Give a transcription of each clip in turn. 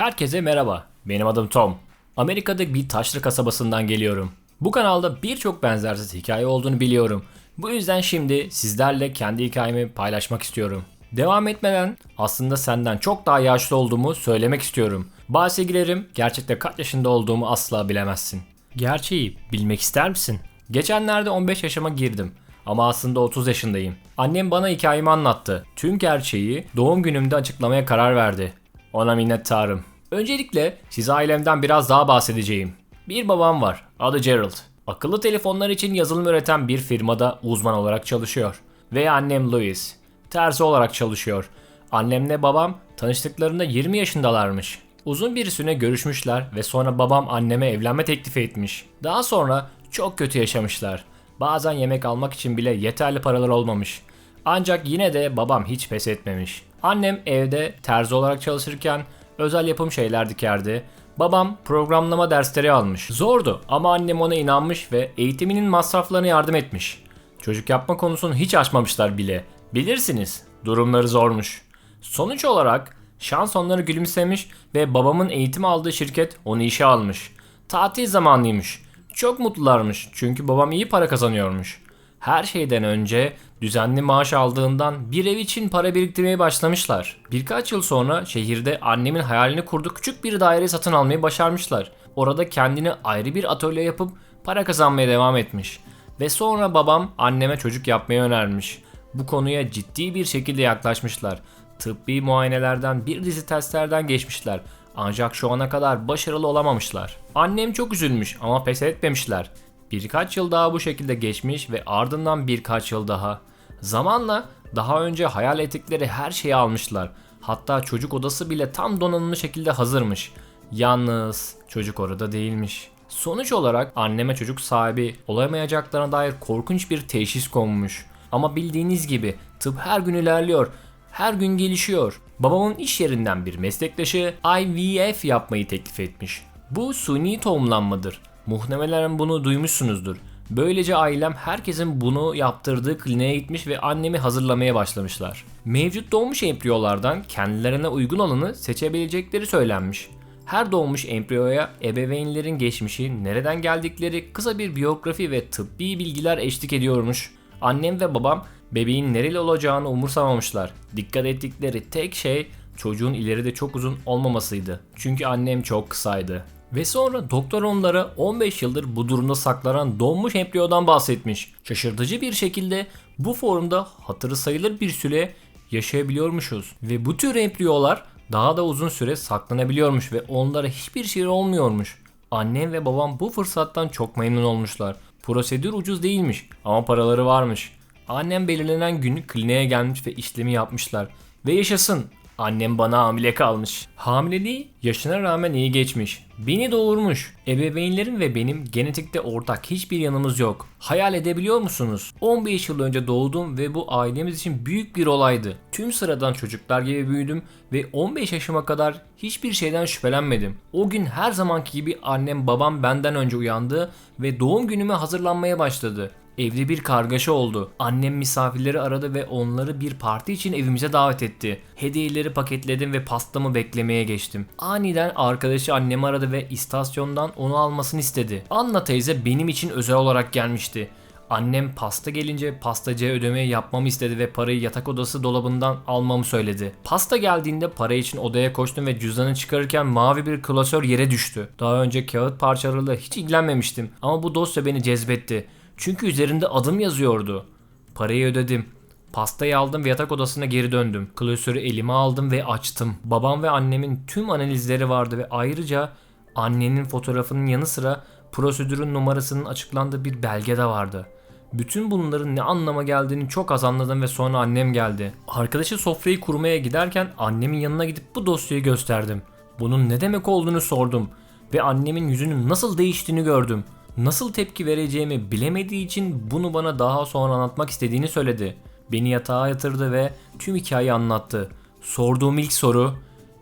Herkese merhaba. Benim adım Tom. Amerika'da bir taşlı kasabasından geliyorum. Bu kanalda birçok benzersiz hikaye olduğunu biliyorum. Bu yüzden şimdi sizlerle kendi hikayemi paylaşmak istiyorum. Devam etmeden aslında senden çok daha yaşlı olduğumu söylemek istiyorum. Bahse girerim gerçekte kaç yaşında olduğumu asla bilemezsin. Gerçeği bilmek ister misin? Geçenlerde 15 yaşıma girdim. Ama aslında 30 yaşındayım. Annem bana hikayemi anlattı. Tüm gerçeği doğum günümde açıklamaya karar verdi. Ona minnettarım. Öncelikle size ailemden biraz daha bahsedeceğim. Bir babam var. Adı Gerald. Akıllı telefonlar için yazılım üreten bir firmada uzman olarak çalışıyor. Ve annem Louis. Terzi olarak çalışıyor. Annemle babam tanıştıklarında 20 yaşındalarmış. Uzun bir süre görüşmüşler ve sonra babam anneme evlenme teklifi etmiş. Daha sonra çok kötü yaşamışlar. Bazen yemek almak için bile yeterli paralar olmamış. Ancak yine de babam hiç pes etmemiş. Annem evde terzi olarak çalışırken özel yapım şeyler dikerdi. Babam programlama dersleri almış. Zordu ama annem ona inanmış ve eğitiminin masraflarına yardım etmiş. Çocuk yapma konusunu hiç açmamışlar bile. Bilirsiniz, durumları zormuş. Sonuç olarak şans onları gülümsemiş ve babamın eğitim aldığı şirket onu işe almış. Tatil zamanıymış. Çok mutlularmış çünkü babam iyi para kazanıyormuş. Her şeyden önce düzenli maaş aldığından bir ev için para biriktirmeye başlamışlar. Birkaç yıl sonra şehirde annemin hayalini kurduğu küçük bir daire satın almayı başarmışlar. Orada kendine ayrı bir atölye yapıp para kazanmaya devam etmiş. Ve sonra babam anneme çocuk yapmayı önermiş. Bu konuya ciddi bir şekilde yaklaşmışlar. Tıbbi muayenelerden bir dizi testlerden geçmişler. Ancak şu ana kadar başarılı olamamışlar. Annem çok üzülmüş ama pes etmemişler. Birkaç yıl daha bu şekilde geçmiş ve ardından birkaç yıl daha. Zamanla daha önce hayal ettikleri her şeyi almışlar. Hatta çocuk odası bile tam donanımlı şekilde hazırmış. Yalnız çocuk orada değilmiş. Sonuç olarak anneme çocuk sahibi olamayacaklarına dair korkunç bir teşhis konmuş. Ama bildiğiniz gibi tıp her gün ilerliyor. Her gün gelişiyor. Babamın iş yerinden bir meslektaşı IVF yapmayı teklif etmiş. Bu suni tohumlanmadır. Muhtemelen bunu duymuşsunuzdur. Böylece ailem herkesin bunu yaptırdığı kliniğe gitmiş ve annemi hazırlamaya başlamışlar. Mevcut doğmuş embriyolardan kendilerine uygun olanı seçebilecekleri söylenmiş. Her doğmuş embriyoya ebeveynlerin geçmişi, nereden geldikleri, kısa bir biyografi ve tıbbi bilgiler eşlik ediyormuş. Annem ve babam bebeğin nereli olacağını umursamamışlar. Dikkat ettikleri tek şey çocuğun ileride çok uzun olmamasıydı. Çünkü annem çok kısaydı. Ve sonra doktor onlara 15 yıldır bu durumda saklanan donmuş embriyodan bahsetmiş. Şaşırtıcı bir şekilde bu formda hatırı sayılır bir süre yaşayabiliyormuşuz. Ve bu tür embriyolar daha da uzun süre saklanabiliyormuş ve onlara hiçbir şey olmuyormuş. Annem ve babam bu fırsattan çok memnun olmuşlar. Prosedür ucuz değilmiş ama paraları varmış. Annem belirlenen gün kliniğe gelmiş ve işlemi yapmışlar. Ve yaşasın Annem bana hamile kalmış. Hamileliği yaşına rağmen iyi geçmiş. Beni doğurmuş. Ebeveynlerim ve benim genetikte ortak hiçbir yanımız yok. Hayal edebiliyor musunuz? 15 yıl önce doğdum ve bu ailemiz için büyük bir olaydı. Tüm sıradan çocuklar gibi büyüdüm ve 15 yaşıma kadar hiçbir şeyden şüphelenmedim. O gün her zamanki gibi annem babam benden önce uyandı ve doğum günüme hazırlanmaya başladı. Evde bir kargaşa oldu. Annem misafirleri aradı ve onları bir parti için evimize davet etti. Hediyeleri paketledim ve pastamı beklemeye geçtim. Aniden arkadaşı annemi aradı ve istasyondan onu almasını istedi. Anna teyze benim için özel olarak gelmişti. Annem pasta gelince pastacıya ödemeyi yapmamı istedi ve parayı yatak odası dolabından almamı söyledi. Pasta geldiğinde para için odaya koştum ve cüzdanı çıkarırken mavi bir klasör yere düştü. Daha önce kağıt parçalarıyla hiç ilgilenmemiştim ama bu dosya beni cezbetti. Çünkü üzerinde adım yazıyordu. Parayı ödedim. Pastayı aldım ve yatak odasına geri döndüm. Klasörü elime aldım ve açtım. Babam ve annemin tüm analizleri vardı ve ayrıca annenin fotoğrafının yanı sıra prosedürün numarasının açıklandığı bir belge de vardı. Bütün bunların ne anlama geldiğini çok az anladım ve sonra annem geldi. Arkadaşı sofrayı kurmaya giderken annemin yanına gidip bu dosyayı gösterdim. Bunun ne demek olduğunu sordum ve annemin yüzünün nasıl değiştiğini gördüm. Nasıl tepki vereceğimi bilemediği için bunu bana daha sonra anlatmak istediğini söyledi. Beni yatağa yatırdı ve tüm hikayeyi anlattı. Sorduğum ilk soru,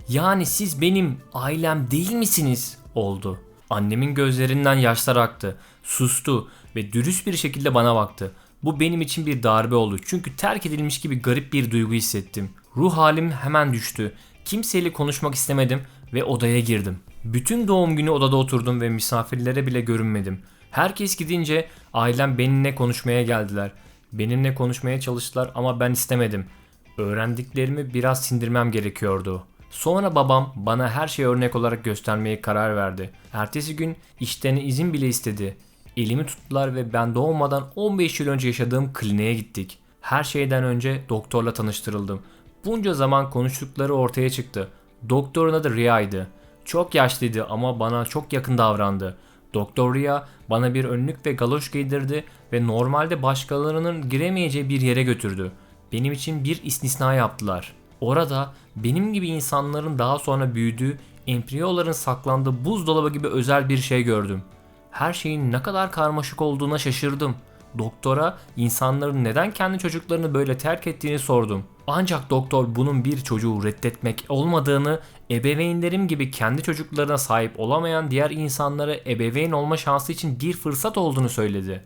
yani siz benim ailem değil misiniz? oldu. Annemin gözlerinden yaşlar aktı. Sustu ve dürüst bir şekilde bana baktı. Bu benim için bir darbe oldu çünkü terk edilmiş gibi garip bir duygu hissettim. Ruh halim hemen düştü. Kimseyle konuşmak istemedim ve odaya girdim. Bütün doğum günü odada oturdum ve misafirlere bile görünmedim. Herkes gidince ailem benimle konuşmaya geldiler. Benimle konuşmaya çalıştılar ama ben istemedim. Öğrendiklerimi biraz sindirmem gerekiyordu. Sonra babam bana her şeyi örnek olarak göstermeye karar verdi. Ertesi gün işten izin bile istedi. Elimi tuttular ve ben doğmadan 15 yıl önce yaşadığım kliniğe gittik. Her şeyden önce doktorla tanıştırıldım. Bunca zaman konuştukları ortaya çıktı. Doktorun adı Ria'ydı. Çok yaşlıydı ama bana çok yakın davrandı. Doktor Ria bana bir önlük ve galoş giydirdi ve normalde başkalarının giremeyeceği bir yere götürdü. Benim için bir istisna yaptılar. Orada benim gibi insanların daha sonra büyüdüğü, embriyoların saklandığı buzdolabı gibi özel bir şey gördüm. Her şeyin ne kadar karmaşık olduğuna şaşırdım. Doktora insanların neden kendi çocuklarını böyle terk ettiğini sordum. Ancak doktor bunun bir çocuğu reddetmek olmadığını, ebeveynlerim gibi kendi çocuklarına sahip olamayan diğer insanlara ebeveyn olma şansı için bir fırsat olduğunu söyledi.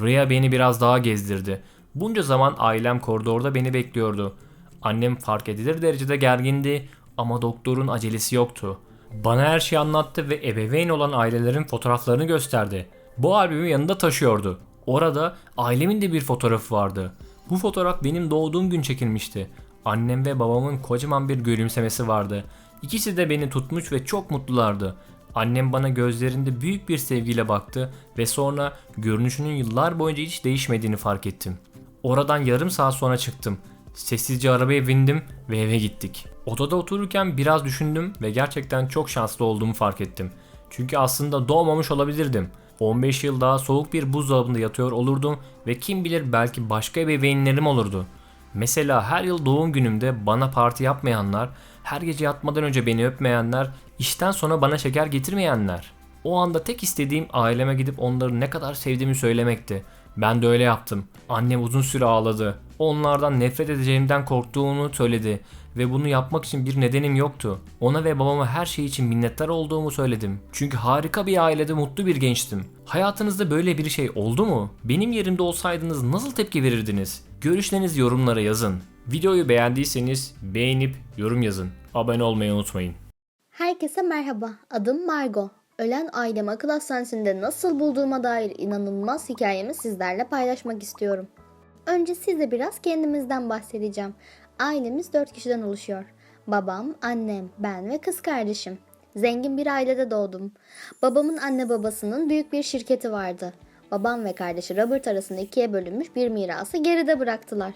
Rhea beni biraz daha gezdirdi. Bunca zaman ailem koridorda beni bekliyordu. Annem fark edilir derecede gergindi ama doktorun acelesi yoktu. Bana her şeyi anlattı ve ebeveyn olan ailelerin fotoğraflarını gösterdi. Bu albümü yanında taşıyordu. Orada ailemin de bir fotoğrafı vardı. Bu fotoğraf benim doğduğum gün çekilmişti. Annem ve babamın kocaman bir gülümsemesi vardı. İkisi de beni tutmuş ve çok mutlulardı. Annem bana gözlerinde büyük bir sevgiyle baktı ve sonra görünüşünün yıllar boyunca hiç değişmediğini fark ettim. Oradan yarım saat sonra çıktım. Sessizce arabaya bindim ve eve gittik. Odada otururken biraz düşündüm ve gerçekten çok şanslı olduğumu fark ettim. Çünkü aslında doğmamış olabilirdim. 15 yıl daha soğuk bir buzdolabında yatıyor olurdum ve kim bilir belki başka ebeveynlerim olurdu. Mesela her yıl doğum günümde bana parti yapmayanlar, her gece yatmadan önce beni öpmeyenler, işten sonra bana şeker getirmeyenler. O anda tek istediğim aileme gidip onları ne kadar sevdiğimi söylemekti. Ben de öyle yaptım. Annem uzun süre ağladı. Onlardan nefret edeceğimden korktuğunu söyledi ve bunu yapmak için bir nedenim yoktu. Ona ve babama her şey için minnettar olduğumu söyledim. Çünkü harika bir ailede mutlu bir gençtim. Hayatınızda böyle bir şey oldu mu? Benim yerimde olsaydınız nasıl tepki verirdiniz? Görüşlerinizi yorumlara yazın. Videoyu beğendiyseniz beğenip yorum yazın. Abone olmayı unutmayın. Herkese merhaba. Adım Margo. Ölen ailemi akıl hastanesinde nasıl bulduğuma dair inanılmaz hikayemi sizlerle paylaşmak istiyorum. Önce size biraz kendimizden bahsedeceğim. Ailemiz 4 kişiden oluşuyor. Babam, annem, ben ve kız kardeşim. Zengin bir ailede doğdum. Babamın anne babasının büyük bir şirketi vardı. Babam ve kardeşi Robert arasında ikiye bölünmüş bir mirası geride bıraktılar.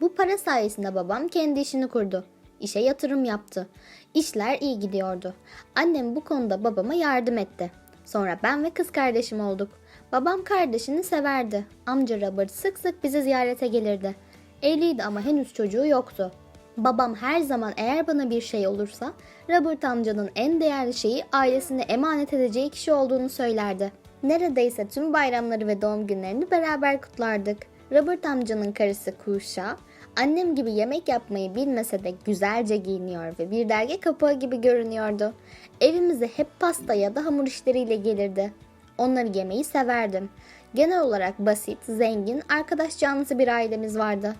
Bu para sayesinde babam kendi işini kurdu. İşe yatırım yaptı. İşler iyi gidiyordu. Annem bu konuda babama yardım etti. Sonra ben ve kız kardeşim olduk. Babam kardeşini severdi. Amca Robert sık sık bizi ziyarete gelirdi. Evliydi ama henüz çocuğu yoktu. Babam her zaman eğer bana bir şey olursa Robert amcanın en değerli şeyi ailesine emanet edeceği kişi olduğunu söylerdi. Neredeyse tüm bayramları ve doğum günlerini beraber kutlardık. Robert amcanın karısı Kuşa, annem gibi yemek yapmayı bilmese de güzelce giyiniyor ve bir dergi kapağı gibi görünüyordu. Evimize hep pasta ya da hamur işleriyle gelirdi. Onları yemeyi severdim. Genel olarak basit, zengin, arkadaş canlısı bir ailemiz vardı.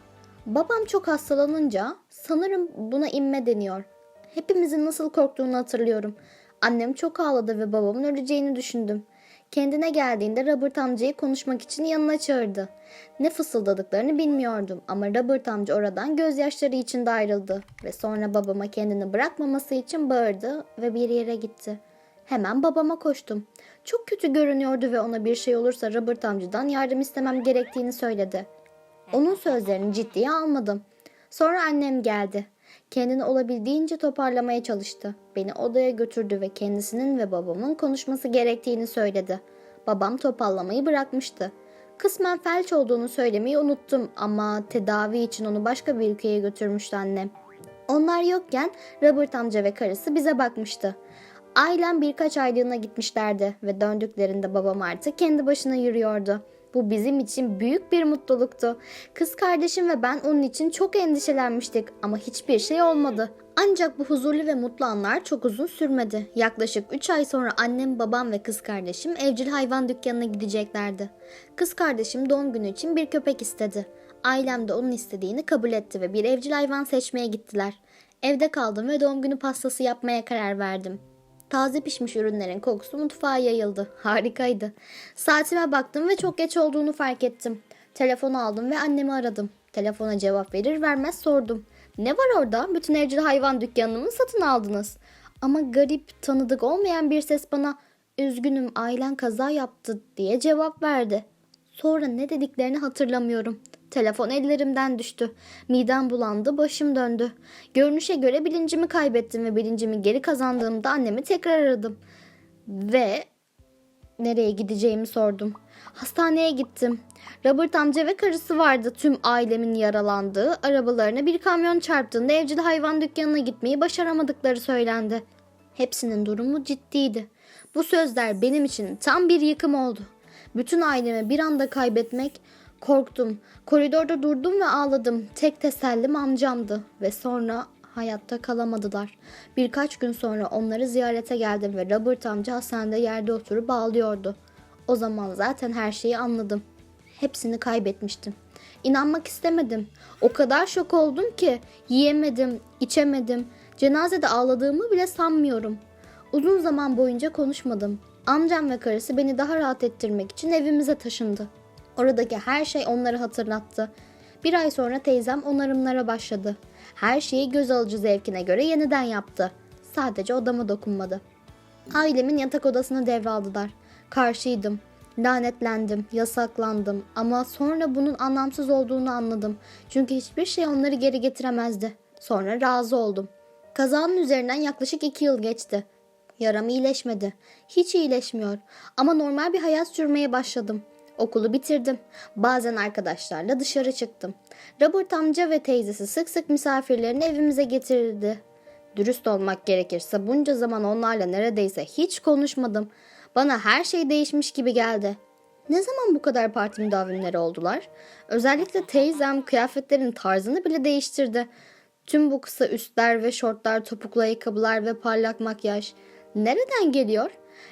Babam çok hastalanınca sanırım buna inme deniyor. Hepimizin nasıl korktuğunu hatırlıyorum. Annem çok ağladı ve babamın öleceğini düşündüm. Kendine geldiğinde Robert amcayı konuşmak için yanına çağırdı. Ne fısıldadıklarını bilmiyordum ama Robert amca oradan gözyaşları içinde ayrıldı ve sonra babama kendini bırakmaması için bağırdı ve bir yere gitti. Hemen babama koştum. Çok kötü görünüyordu ve ona bir şey olursa Robert amcadan yardım istemem gerektiğini söyledi. Onun sözlerini ciddiye almadım. Sonra annem geldi. Kendini olabildiğince toparlamaya çalıştı. Beni odaya götürdü ve kendisinin ve babamın konuşması gerektiğini söyledi. Babam toparlamayı bırakmıştı. Kısmen felç olduğunu söylemeyi unuttum ama tedavi için onu başka bir ülkeye götürmüştü annem. Onlar yokken Robert amca ve karısı bize bakmıştı. Ailem birkaç aylığına gitmişlerdi ve döndüklerinde babam artık kendi başına yürüyordu. Bu bizim için büyük bir mutluluktu. Kız kardeşim ve ben onun için çok endişelenmiştik ama hiçbir şey olmadı. Ancak bu huzurlu ve mutlu anlar çok uzun sürmedi. Yaklaşık 3 ay sonra annem, babam ve kız kardeşim evcil hayvan dükkanına gideceklerdi. Kız kardeşim doğum günü için bir köpek istedi. Ailem de onun istediğini kabul etti ve bir evcil hayvan seçmeye gittiler. Evde kaldım ve doğum günü pastası yapmaya karar verdim. Taze pişmiş ürünlerin kokusu mutfağa yayıldı. Harikaydı. Saatime baktım ve çok geç olduğunu fark ettim. Telefonu aldım ve annemi aradım. Telefona cevap verir vermez sordum. Ne var orada? Bütün evcil hayvan dükkanını satın aldınız? Ama garip, tanıdık olmayan bir ses bana üzgünüm ailen kaza yaptı diye cevap verdi. Sonra ne dediklerini hatırlamıyorum. Telefon ellerimden düştü. Midem bulandı, başım döndü. Görünüşe göre bilincimi kaybettim ve bilincimi geri kazandığımda annemi tekrar aradım. Ve nereye gideceğimi sordum. Hastaneye gittim. Robert amca ve karısı vardı. Tüm ailemin yaralandığı, arabalarına bir kamyon çarptığında evcil hayvan dükkanına gitmeyi başaramadıkları söylendi. Hepsinin durumu ciddiydi. Bu sözler benim için tam bir yıkım oldu. Bütün ailemi bir anda kaybetmek korktum. Koridorda durdum ve ağladım. Tek tesellim amcamdı ve sonra hayatta kalamadılar. Birkaç gün sonra onları ziyarete geldim ve Robert amca hastanede yerde oturup ağlıyordu. O zaman zaten her şeyi anladım. Hepsini kaybetmiştim. İnanmak istemedim. O kadar şok oldum ki yiyemedim, içemedim. Cenazede ağladığımı bile sanmıyorum. Uzun zaman boyunca konuşmadım. Amcam ve karısı beni daha rahat ettirmek için evimize taşındı. Oradaki her şey onları hatırlattı. Bir ay sonra teyzem onarımlara başladı. Her şeyi göz alıcı zevkine göre yeniden yaptı. Sadece odama dokunmadı. Ailemin yatak odasını devraldılar. Karşıydım. Lanetlendim, yasaklandım ama sonra bunun anlamsız olduğunu anladım. Çünkü hiçbir şey onları geri getiremezdi. Sonra razı oldum. Kazanın üzerinden yaklaşık iki yıl geçti. Yaram iyileşmedi. Hiç iyileşmiyor. Ama normal bir hayat sürmeye başladım. Okulu bitirdim. Bazen arkadaşlarla dışarı çıktım. Robert amca ve teyzesi sık sık misafirlerini evimize getirirdi. Dürüst olmak gerekirse bunca zaman onlarla neredeyse hiç konuşmadım. Bana her şey değişmiş gibi geldi. Ne zaman bu kadar parti müdavimleri oldular? Özellikle teyzem kıyafetlerin tarzını bile değiştirdi. Tüm bu kısa üstler ve şortlar, topuklu ayakkabılar ve parlak makyaj nereden geliyor?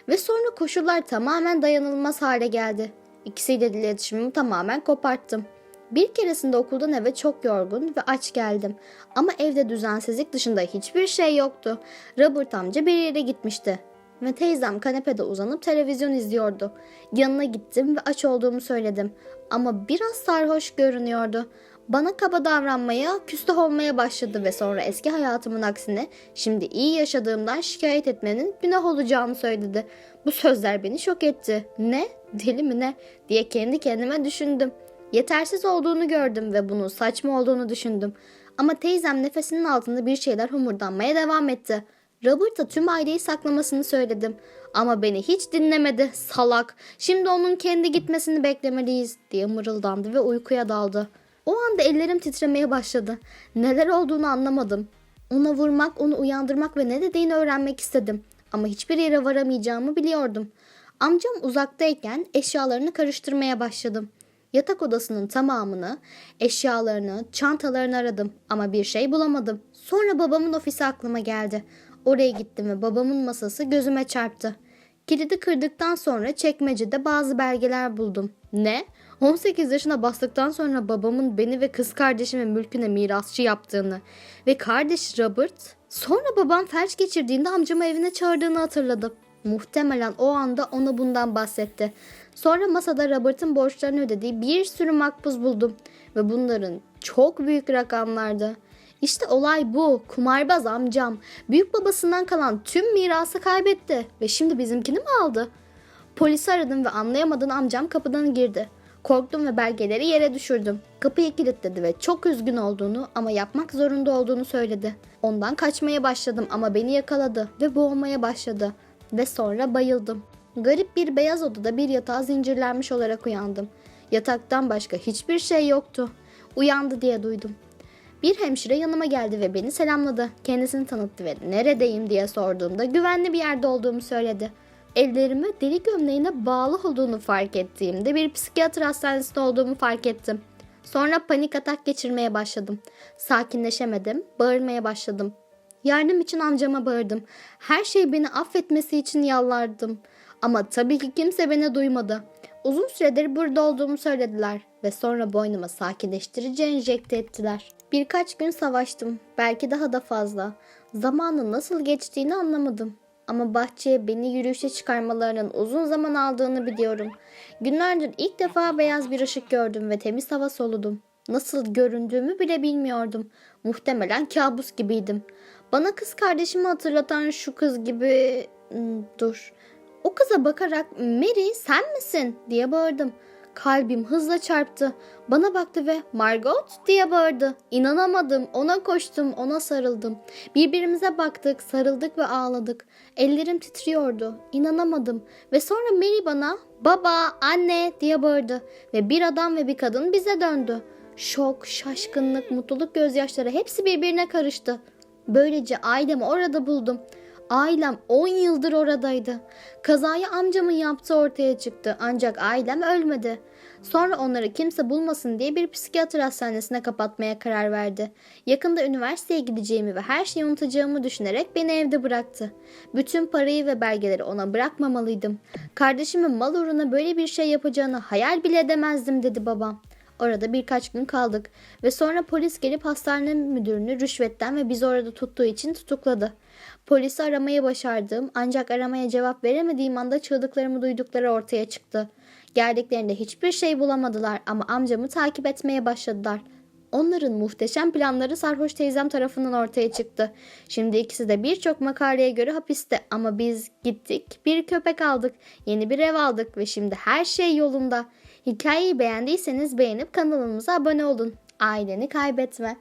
Ve sonra koşullar tamamen dayanılmaz hale geldi. İkisiyle iletişimimi tamamen koparttım. Bir keresinde okuldan eve çok yorgun ve aç geldim. Ama evde düzensizlik dışında hiçbir şey yoktu. Robert amca bir yere gitmişti. Ve teyzem kanepede uzanıp televizyon izliyordu. Yanına gittim ve aç olduğumu söyledim. Ama biraz sarhoş görünüyordu. Bana kaba davranmaya, küstah olmaya başladı ve sonra eski hayatımın aksine şimdi iyi yaşadığımdan şikayet etmenin günah olacağını söyledi. Bu sözler beni şok etti. Ne? Deli mi ne? diye kendi kendime düşündüm. Yetersiz olduğunu gördüm ve bunun saçma olduğunu düşündüm. Ama teyzem nefesinin altında bir şeyler homurdanmaya devam etti. Robert'a tüm aileyi saklamasını söyledim. Ama beni hiç dinlemedi. Salak. Şimdi onun kendi gitmesini beklemeliyiz diye mırıldandı ve uykuya daldı. O anda ellerim titremeye başladı. Neler olduğunu anlamadım. Ona vurmak, onu uyandırmak ve ne dediğini öğrenmek istedim. Ama hiçbir yere varamayacağımı biliyordum. Amcam uzaktayken eşyalarını karıştırmaya başladım. Yatak odasının tamamını, eşyalarını, çantalarını aradım ama bir şey bulamadım. Sonra babamın ofisi aklıma geldi. Oraya gittim ve babamın masası gözüme çarptı. Kilidi kırdıktan sonra çekmecede bazı belgeler buldum. Ne? 18 yaşına bastıktan sonra babamın beni ve kız kardeşimin mülküne mirasçı yaptığını ve kardeş Robert sonra babam felç geçirdiğinde amcamı evine çağırdığını hatırladım. Muhtemelen o anda ona bundan bahsetti. Sonra masada Robert'ın borçlarını ödediği bir sürü makbuz buldum ve bunların çok büyük rakamlardı. İşte olay bu. Kumarbaz amcam büyük babasından kalan tüm mirası kaybetti ve şimdi bizimkini mi aldı? Polisi aradım ve anlayamadan amcam kapıdan girdi. Korktum ve belgeleri yere düşürdüm. Kapıyı kilitledi ve çok üzgün olduğunu ama yapmak zorunda olduğunu söyledi. Ondan kaçmaya başladım ama beni yakaladı ve boğulmaya başladı. Ve sonra bayıldım. Garip bir beyaz odada bir yatağa zincirlenmiş olarak uyandım. Yataktan başka hiçbir şey yoktu. Uyandı diye duydum. Bir hemşire yanıma geldi ve beni selamladı. Kendisini tanıttı ve neredeyim diye sorduğumda güvenli bir yerde olduğumu söyledi. Ellerime deri gömleğine bağlı olduğunu fark ettiğimde bir psikiyatr hastanesinde olduğumu fark ettim. Sonra panik atak geçirmeye başladım. Sakinleşemedim, bağırmaya başladım. Yardım için amcama bağırdım. Her şey beni affetmesi için yalvardım. Ama tabii ki kimse beni duymadı. Uzun süredir burada olduğumu söylediler ve sonra boynuma sakinleştirici enjekte ettiler. Birkaç gün savaştım, belki daha da fazla. Zamanın nasıl geçtiğini anlamadım. Ama bahçeye beni yürüyüşe çıkarmalarının uzun zaman aldığını biliyorum. Günlerdir ilk defa beyaz bir ışık gördüm ve temiz hava soludum. Nasıl göründüğümü bile bilmiyordum. Muhtemelen kabus gibiydim. Bana kız kardeşimi hatırlatan şu kız gibi... Hmm, Dur. O kıza bakarak Mary sen misin diye bağırdım. Kalbim hızla çarptı. Bana baktı ve Margot diye bağırdı. İnanamadım. Ona koştum, ona sarıldım. Birbirimize baktık, sarıldık ve ağladık. Ellerim titriyordu. İnanamadım. Ve sonra Mary bana baba, anne diye bağırdı. Ve bir adam ve bir kadın bize döndü. Şok, şaşkınlık, mutluluk gözyaşları hepsi birbirine karıştı. Böylece ailemi orada buldum. Ailem 10 yıldır oradaydı. Kazayı amcamın yaptığı ortaya çıktı ancak ailem ölmedi. Sonra onları kimse bulmasın diye bir psikiyatr hastanesine kapatmaya karar verdi. Yakında üniversiteye gideceğimi ve her şeyi unutacağımı düşünerek beni evde bıraktı. Bütün parayı ve belgeleri ona bırakmamalıydım. Kardeşimin mal uğruna böyle bir şey yapacağını hayal bile edemezdim dedi babam. Orada birkaç gün kaldık ve sonra polis gelip hastane müdürünü rüşvetten ve bizi orada tuttuğu için tutukladı. Polisi aramayı başardım ancak aramaya cevap veremediğim anda çığlıklarımı duydukları ortaya çıktı. Geldiklerinde hiçbir şey bulamadılar ama amcamı takip etmeye başladılar. Onların muhteşem planları sarhoş teyzem tarafından ortaya çıktı. Şimdi ikisi de birçok makaleye göre hapiste ama biz gittik, bir köpek aldık, yeni bir ev aldık ve şimdi her şey yolunda. Hikayeyi beğendiyseniz beğenip kanalımıza abone olun. Aileni kaybetme.